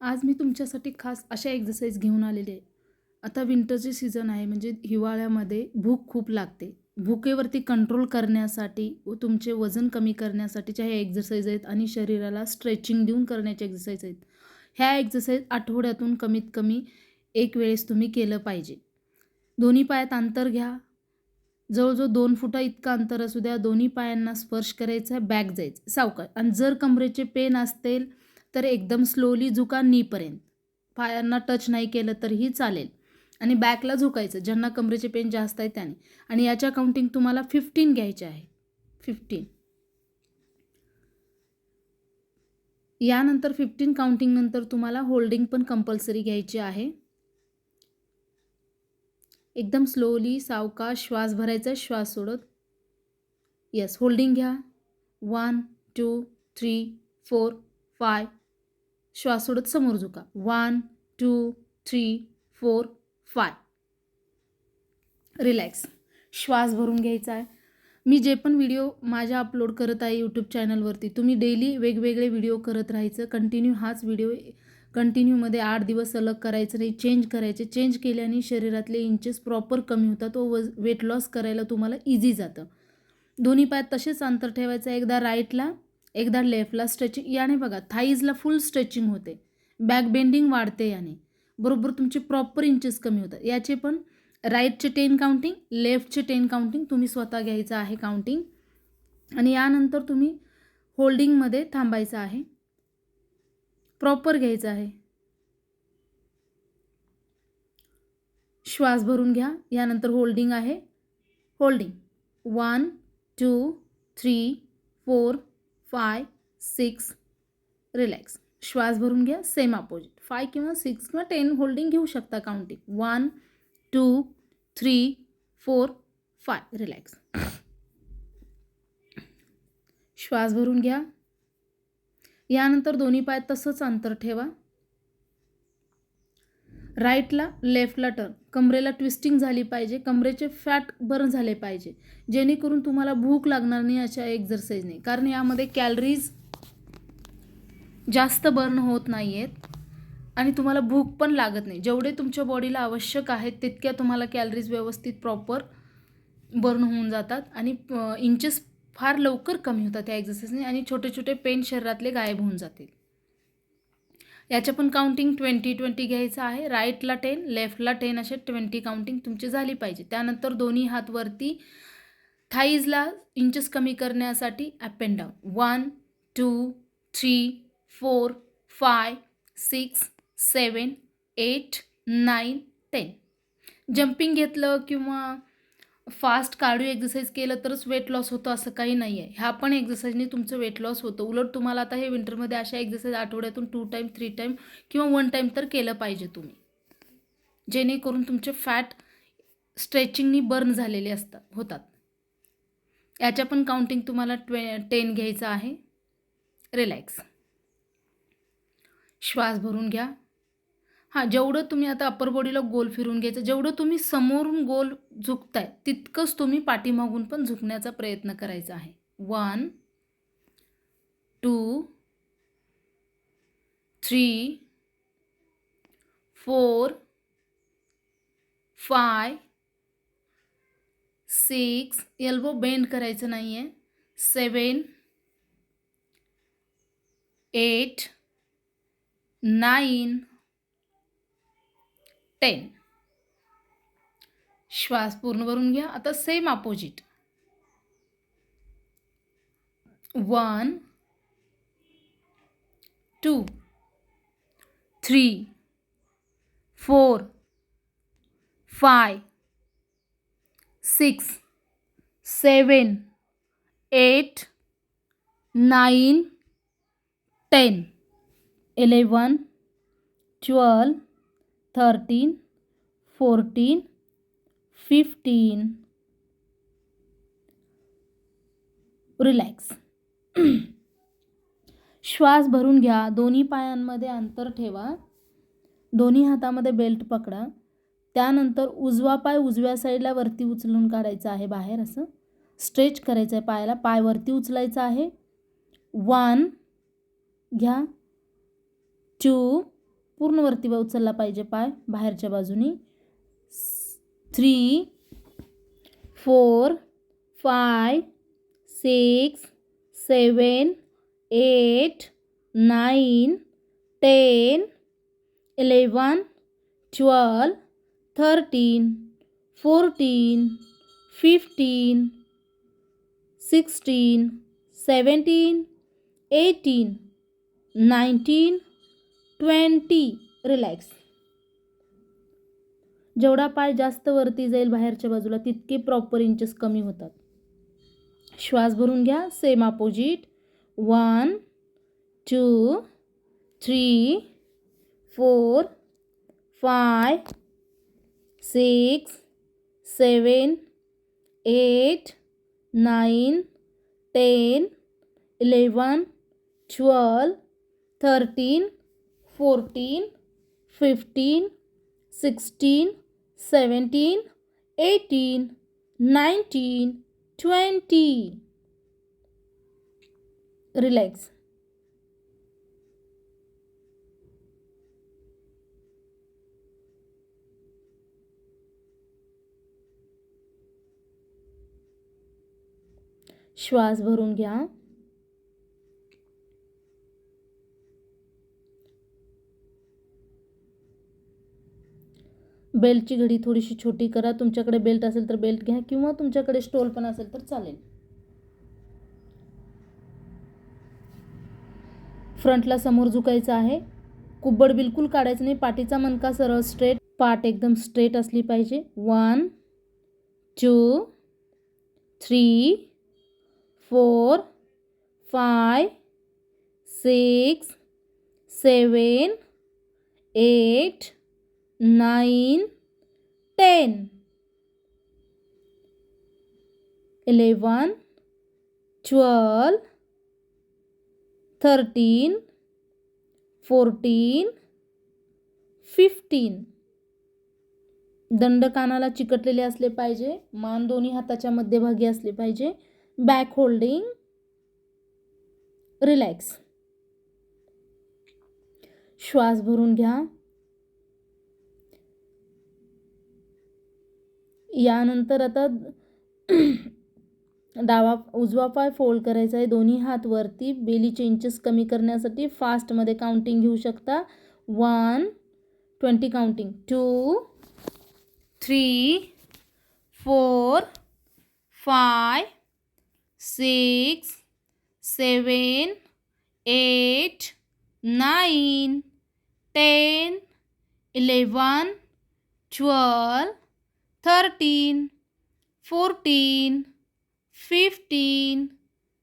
आज मी तुमच्यासाठी खास अशा एक्झरसाईज घेऊन आलेले आहे. आता विंटरचे सीझन आहे म्हणजे हिवाळ्यामध्ये भूक खूप लागते. भुकेवरती कंट्रोल करण्यासाठी व तुमचे वजन कमी करण्यासाठीच्या ह्या एक्झरसाईज आहेत आणि शरीराला स्ट्रेचिंग देऊन करण्याच्या एक्झरसाईज आहेत. ह्या एक्झरसाईज आठवड्यातून कमीत कमी एक वेळेस तुम्ही केलं पाहिजे. दोन्ही पायात अंतर घ्या. जवळजवळ दोन फुटा इतकं अंतर असू द्या. दोन्ही पायांना स्पर्श करायचा आहे बॅक जायचं सावकाश. आणि जर कमरेचे पेन असतील तर एकदम स्लोली झुका नीपर्यंत. पायांना टच नाही केलं तरीही चालेल. आणि बॅकला झुकायचं ज्यांना कमरेचे पेन जास्त आहे त्याने. आणि याच्या काउंटिंग तुम्हाला फिफ्टीन घ्यायचे आहे. फिफ्टीन यानंतर फिफ्टीन काउंटिंग नंतर तुम्हाला होल्डिंग पण कंपल्सरी घ्यायची आहे. एकदम स्लोली सावका श्वास भरायचा श्वास सोडत. येस होल्डिंग घ्या. One two three four five श्वास सोडत समोर झुका. One two three four five relax श्वास भरून घ्यायचा आहे. मी जे पण व्हिडिओ माझ्या अपलोड करत आहे यूट्यूब चॅनलवरती तुम्ही डेली वेगवेगळे व्हिडिओ करत राहायचं. कंटिन्यू हाच व्हिडिओ कंटिन्यूमध्ये आठ दिवस सलग करायचं नाही. चेंज करायचे. चेंज केल्याने शरीरातले इंचेस प्रॉपर कमी होतात. व वज वेट लॉस करायला तुम्हाला इझी जातं. दोन्ही पायात तसेच अंतर ठेवायचं. एकदा राईटला एकदा लेफ्टला स्ट्रेचिंग याने बघा थाईजला फुल स्ट्रेचिंग होते. बॅक बेंडिंग वाढते याने. बरोबर तुमचे प्रॉपर इंचेस कमी होतात. याचे पण राईटचे टेन काउंटिंग लेफ्टचे टेन काउंटिंग तुम्ही स्वतः घ्यायचं आहे काउंटिंग आणि यानंतर तुम्ही होल्डिंगमध्ये थांबायचं आहे. प्रॉपर घ्यायचं आहे. श्वास भरून घ्या. यानंतर होल्डिंग आहे. Holding one two three four five six relax. श्वास भरून घ्या सेम अपोजिट. फाय किंवा सिक्स किंवा टेन होल्डिंग घेऊ शकता counting one two three four five. Relax. श्वास भरून घ्या. यानंतर दोन्ही पाय तसंच अंतर ठेवा. राईटला लेफ्टला टर्न कमरेला ट्विस्टिंग झाली पाहिजे कमरेचे फॅट बर्न झाले पाहिजे. जेणेकरून तुम्हाला भूक लागणार नाही अशा एक्झरसाईजने कारण यामध्ये कॅलरीज जास्त बर्न होत नाही आहेत आणि तुम्हाला भूक पण लागत नाही. जेवढे तुमच्या बॉडीला आवश्यक आहेत तितक्या तुम्हाला कॅलरीज व्यवस्थित प्रॉपर बर्न होऊन जातात आणि इंचेस फार लवकर कमी होतात या एक्झरसाईजने आणि छोटे छोटे पेन शरीरातले गायब होऊन जातील. याच्या पण काउंटिंग ट्वेंटी ट्वेंटी घ्यायचं आहे. राईटला टेन लेफ्टला टेन असे ट्वेंटी काउंटिंग तुमची झाली पाहिजे. त्यानंतर दोन्ही हात वरती थाईजला इंचेस कमी करण्यासाठी up and down one two three four five six seven eight nine ten jumping घेतलं किंवा फास्ट कार्डिओ एक्झरसाईज केलं तरच वेट लॉस होतं असं काही नाही आहे ह्या पण एक्झरसाईजने तुमचं वेट लॉस होतं. उलट तुम्हाला आता हे विंटरमध्ये अशा एक्झरसाईज आठवड्यातून टू टाईम थ्री टाईम किंवा वन टाईम तर केलं पाहिजे तुम्ही. जेणेकरून तुमचे फॅट स्ट्रेचिंगनी बर्न झालेले असतात होतात. याच्या पण काउंटिंग तुम्हाला ट्वे टेन घ्यायचं आहे. रिलॅक्स श्वास भरून घ्या. हां जेवढं तुम्ही आता अप्पर बॉडीला गोल फिरून घ्यायचं जेवढं तुम्ही समोरून गोल झुकताय तितकंच तुम्ही पाठीमागून पण झुकण्याचा प्रयत्न करायचा आहे. One two three four five six elbow bend करायचं नाही आहे सेवन एट नाईन टेन. श्वास पूर्ण भरून घ्या. आता same opposite one two three four five six seven eight nine ten eleven twelve thirteen fourteen fifteen. Relax. श्वास भरून घ्या. दोन्ही पायांमध्ये अंतर ठेवा. दोन्ही हातामध्ये बेल्ट पकडा. त्यानंतर उजवा पाय उजव्या साईडला वरती उचलून काढायचा आहे बाहेर असं. स्ट्रेच करायचं आहे पायाला. पाय वरती उचलायचा आहे. वन. घ्या. टू. पूर्ण वरती उचलला पाहिजे पाय बाहेरच्या बाजूनी. Three four five six seven eight nine ten eleven twelve thirteen fourteen fifteen sixteen seventeen eighteen nineteen twenty. Relax जेवढा पाय जास्त वरती जाईल बाहेरच्या बाजूला तितके प्रॉपर इंचेस कमी होतात. श्वास भरून घ्या. Same opposite one two three four five six seven eight nine ten eleven twelve thirteen fourteen fifteen sixteen seventeen eighteen nineteen twenty relax श्वास भरून घ्या बेल्टची घडी थोडीशी छोटी करा. तुमच्याकडे बेल्ट असेल तर बेल्ट घ्या किंवा तुमच्याकडे स्टोल पण असेल तर चालेल. फ्रंटला समोर झुकायचं आहे. कुब्बड बिलकुल काढायचं नाही. पाठीचा मनका सरळ स्ट्रेट पाठ एकदम स्ट्रेट असली पाहिजे. One two three four five six seven eight nine ten. Eleven twelve, thirteen fourteen fifteen. दंड कानाला चिकटलेले असले पाहिजे मान दोन्ही हाताच्या मध्यभागी असले पाहिजे. बॅक होल्डिंग रिलॅक्स श्वास भरून घ्या. यानंतर आता डावा उजवा पाय फोल्ड करायचा आहे. दोन्ही हात वरती. बेलीचे इंचेस कमी करण्यासाठी फास्टमध्ये काउंटिंग घेऊ शकता. One twenty counting two three four five six seven eight nine ten eleven twelve thirteen fourteen fifteen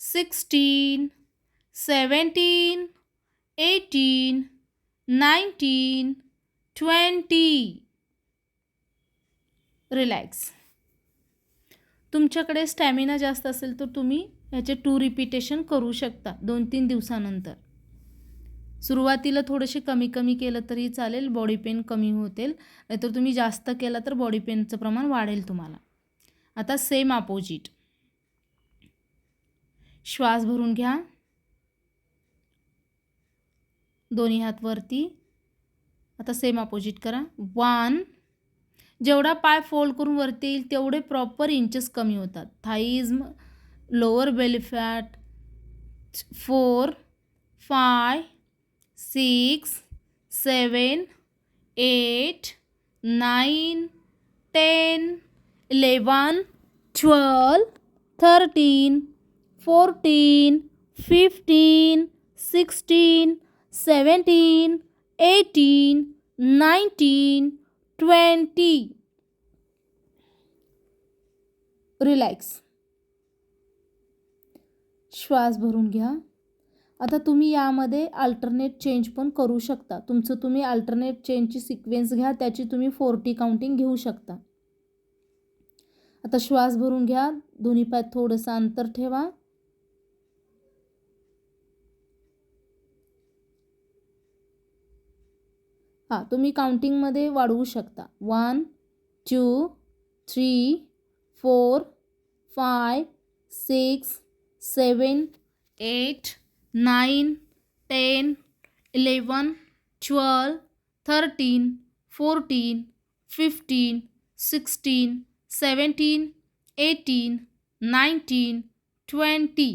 sixteen seventeen eighteen nineteen twenty. Relax तुमच्याकडे स्टॅमिना जास्त असेल तर तुम्ही ह्याचे टू रिपिटेशन करू शकता दोन तीन दिवसानंतर. सुरुवातीला थोडेसे कमी कमी केलं तरी चालेल बॉडी पेन कमी होतील. नाहीतर तुम्ही जास्त केला तर बॉडी पेनचं प्रमाण वाढेल तुम्हाला. आता सेम अपोजिट श्वास भरून घ्या. दोन्ही हात वरती. आता सेम अपोजिट करा. वन जेवढा पाय फोल्ड करून वरती येईल तेवढे प्रॉपर इंचेस कमी होतात. Thighs lower belly fat four five six seven eight nine ten eleven twelve thirteen fourteen fifteen sixteen seventeen eighteen nineteen twenty relax श्वास भरून घ्या. आता तुम्ही यामध्ये अल्टरनेट चेंज पण करू शकता. तुमचं तुम्ही अल्टरनेट चेंजची सिक्वेन्स घ्या त्याची तुम्ही फोर्टी काउंटिंग घेऊ शकता. आता श्वास भरून घ्या दोन्ही पाय थोडंसं अंतर ठेवा. हां तुम्ही काउंटिंगमध्ये वाढवू शकता. One two three four five six seven eight nine ten eleven twelve thirteen fourteen fifteen sixteen seventeen eighteen nineteen twenty.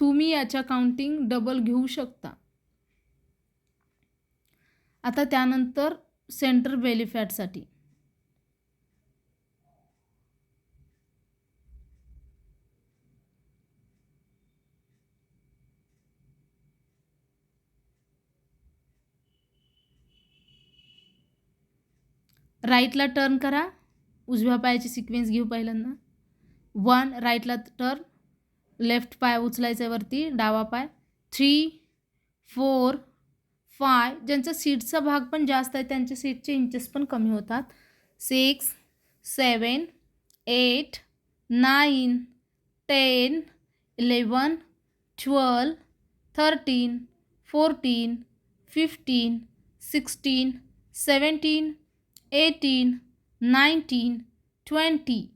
तुम्ही याच्या काउंटिंग डबल घेऊ शकता. आता त्यानंतर सेंटर बेलिफॅटसाठी राईटला टर्न करा. उजव्या पायाची सिक्वेन्स घेऊ पहिल्यांदा. वन राईटला टर्न लेफ्ट पाय उचलायचा वरती डावा पाय. थ्री फोर फाय ज्यांचा सीटचा भाग पण जास्त आहे त्यांच्या सीटचे इंचेस पण कमी होतात. Six seven eight nine ten eleven twelve thirteen fourteen fifteen sixteen seventeen 18, 19, 20.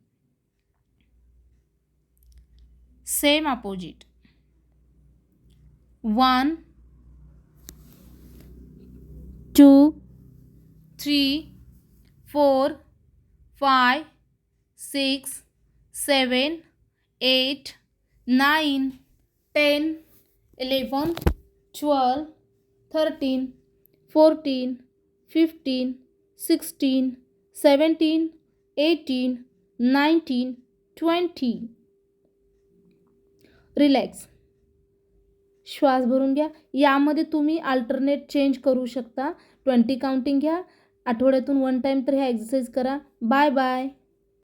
Same opposite. 1, 2, 3, 4, 5, 6, 7, 8, 9, 10, 11, 12, 13, 14, 15, sixteen seventeen eighteen nineteen twenty. Relax श्वास भरून घ्या. यामध्ये तुम्ही अल्टरनेट चेंज करू शकता. ट्वेंटी काउंटिंग घ्या. आठवड्यातून वन टाईम तर ह्या एक्सरसाइज करा. Bye bye